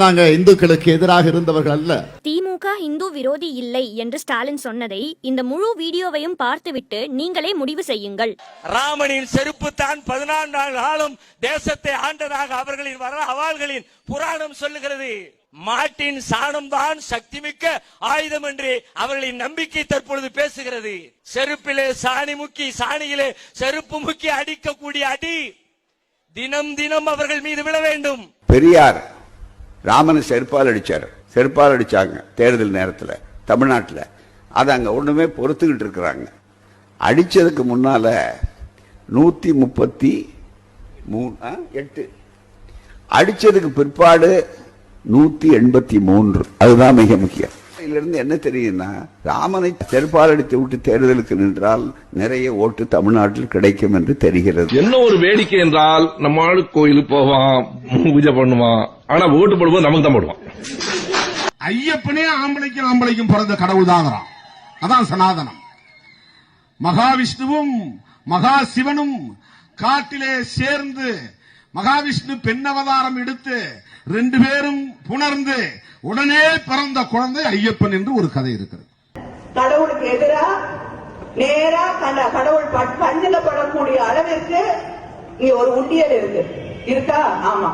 நாங்க இந்துக்களுக்கு எதிராக இருந்தவர்கள் அல்ல. திமுக இந்து விரோதி இல்லை என்று ஸ்டாலின் சொன்னதை இந்த முழு வீடியோவையும் பார்த்துவிட்டு நீங்களே முடிவு செய்யுங்கள். ராமனின் செருப்பு தான் பதினான்கு காலம் தேசத்தை ஆண்டதாக அவர்களின் வர அவாள்களின் புராணம் சொல்லுகிறது. மாட்டின் சாணம் தான் சக்திமிக்க ஆயுதம் என்று அவர்களின் நம்பிக்கை தற்பொழுது பேசுகிறது. செருப்பிலே சாணி முக்கி சாணியிலே செருப்பு முக்கி அடிக்கக்கூடிய அடி தினம் தினம் அவர்கள் மீது விழ வேண்டும். பெரியார் ராமனை செருப்பால் அடித்தார் செருப்பால் அடித்தாங்க தேர்தல் நேரத்தில் தமிழ்நாட்டில். அதை அங்கே ஒன்றுமே பொறுத்துக்கிட்டு இருக்கிறாங்க. அடித்ததுக்கு முன்னால நூற்றி முப்பத்தி மூணு எட்டு. அடித்ததுக்கு பிற்பாடு நூற்றி எண்பத்தி மூன்று. அதுதான் மிக முக்கியம். இதிலிருந்து என்ன தெரியும்னா ராமனை செருப்பால் அடித்து விட்டு தேர்தலுக்கு நின்றால் நிறைய ஓட்டு தமிழ்நாட்டில் கிடைக்கும் என்று தெரிகிறது. என்ன ஒரு வேடிக்கை என்றால் நம்ம ஆளு கோயிலுக்கு போவான் பூஜை பண்ணுவான் ஆனா ஓட்டு போடும்போது நமக்கு தான் போடுவான். ஐயப்பனே ஆம்பளைக்கும் ஆம்பளைக்கும் பிறந்த கடவுள் தாங்கிறான் அதான் சனாதனம். மகாவிஷ்ணுவும் மகா சிவனும் காட்டிலே சேர்ந்து மகாவிஷ்ணு பெண் அவதாரம் எடுத்து ரெண்டு பேரும் புணர்ந்து உடனே பிறந்த குழந்தை ஐயப்பன் என்று ஒரு கதை இருக்கிறது. கடவுளுக்கு எதிரா நேரா கடவுள் ப- பஞ்சில படக்கூடிய அளவிற்கு இங்க ஒரு உண்டியல் இருக்கு. இருக்கா? ஆமா.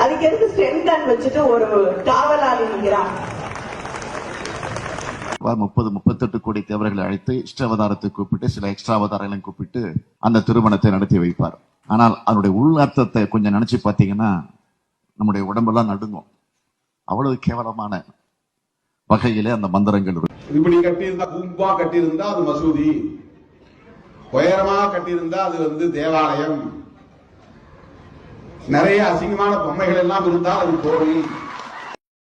அதுக்கு எதுக்கு ஸ்ட்ரென்த் வச்சுட்டு ஒரு காவலாளி நிற்கிறான் முப்பது முப்பத்தெட்டு கோடி தேவர்களை அழைத்து இஷ்டாவதாரத்தை கூப்பிட்டு சில எக்ஸ்ட்ரா அவதாரங்களையும் கூப்பிட்டு அந்த திருமணத்தை நடத்தி வைப்பார். ஆனால் அதனுடைய உள் அர்த்தத்தை கொஞ்சம் நினைச்சு பார்த்தீங்கன்னா நம்முடைய உடம்பெல்லாம் நடுங்கும். அவ்வளவு கேவலமான வகையிலே அந்த மந்திரங்கள் இருக்கும் இப்படி கட்டியிருந்தா கும்பா கட்டியிருந்தா அது மசூதி. உயரமா கட்டியிருந்தா அது வந்து தேவாலயம். நிறைய அசிங்கமான பொம்மைகள் எல்லாம் இருந்தால் அது கோவில்.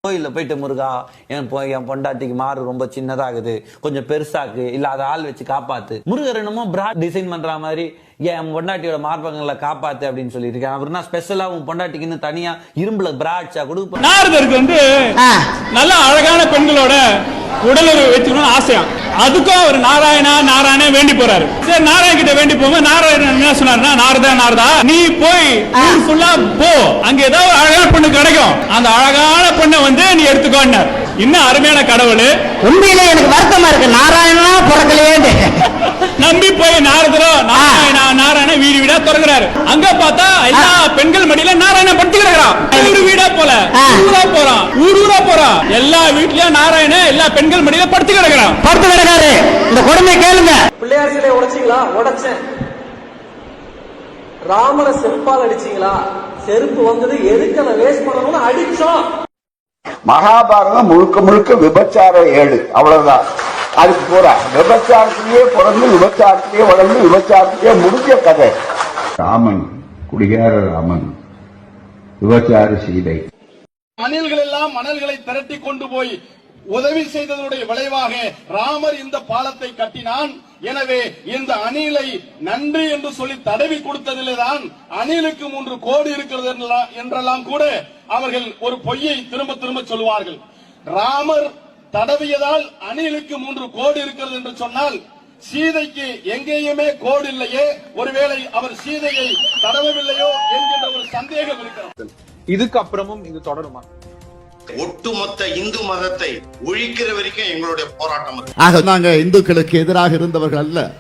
கோயில்ல போயிட்டு முருகா என் பொ- என் பொண்டாட்டிக்கு மாறு ரொம்ப சின்னதாகுது கொஞ்சம் பெருசாக்கு இல்ல அதை ஆள் வச்சு காப்பாத்து. முருகர் என்னமோ பிராட் டிசைன் பண்ற மாதிரி என் பொண்டாட்டியோட மார்பகங்களை காப்பாத்து அப்படின்னு சொல்லியிருக்கேன் அவர்னா ஸ்பெஷலா உன் பொண்டாட்டிக்குன்னு தனியா இரும்புல பிராட்சா கொடுப்ப நாரதருக்கு வந்து நல்ல அழகான பெண்களோட உடலுறவு வச்சுக்கணும்னு ஆசையா அதுக்கும் அவர் நாராயணா நாராயண வேண்டி போறாரு. சரி நாராயண கிட்ட வேண்டி போகும்போது நாராயணன் என்ன சொன்னாருன்னா நாரதா நாரதா நீ போய் ஃபுல்லா போ. அங்க ஏதாவது ஒரு அழகான பொண்ணு கிடைக்கும். அந்த அழகான பொண்ணை வந்து நீ எடுத்துக்கோன்னார். இன்னும் அருமையான கடவுள். உண்மையிலே எனக்கு வருத்தமா இருக்கு. நாராயணனா பிறக்கலையே. நம்பி போய் நாரதரோ நாராயணா நாராயண திறக்கிறாரு. அங்க பார்த்தா எல்லா பெண்கள் மடியில நாராயணன் படுத்து கிடக்குறான். ஊரு வீடா போல. ஊரா போறான். ஊர் ஊரா போறான். எல்லா வீட்லயும் நாராயண எல்லா பெண்கள் மடியில படுத்து கிடக்குறான். படுத்து கிடக்காரு இந்த கொடுமை கேளுங்க. பிள்ளையார் சிலையை உடைச்சிங்களா? உடைச்சேன். ராமரை செருப்பால் அடிச்சீங்களா? செருப்பு வந்தது எதுக்கு அதை வேஸ்ட் பண்ணணும்னு அடிச்சோம். மகாபாரதம் முழுக்க முழுக்க விபச்சார ஏடு அவ்வளவுதான். அதுக்கு போறா. விபச்சாரத்திலேயே பிறந்து விபச்சாரத்திலேயே வளர்ந்து விபச்சாரத்திலேயே முடிஞ்ச கதை. ராமன் குடிகார ராமன். விபச்சார சீதை. அணில்கள் எல்லாம் மணல்களை திரட்டி கொண்டு போய் உதவி செய்ததனுடைய விளைவாக ராமர் இந்த பாலத்தை கட்டினான். எனவே இந்த அணிலை நன்றி என்று சொல்லி தடவி கொடுத்ததிலே தான் அணிலுக்கு மூன்று கோடி இருக்கிறது என்றெல்லாம் கூட அவர்கள் ஒரு பொய்யை திரும்ப திரும்ப சொல்வார்கள் ராமர் தடவியதால் அணிலுக்கு மூன்று கோடி இருக்கிறது என்று சொன்னால் சீதைக்கு எங்கேயுமே கோடு இல்லையே. ஒருவேளை அவர் சீதையை தடவவில்லையோ என்கின்ற ஒரு சந்தேகம் இருக்கிறது. இதுக்கு அப்புறமும் இது தொடருமா? ஒட்டுமொத்த இந்து மதத்தை ஒழிக்கிற வரைக்கும் எங்களுடைய போராட்டம் ஆக நாங்க இந்துக்களுக்கு எதிராக இருந்தவர்கள் அல்ல.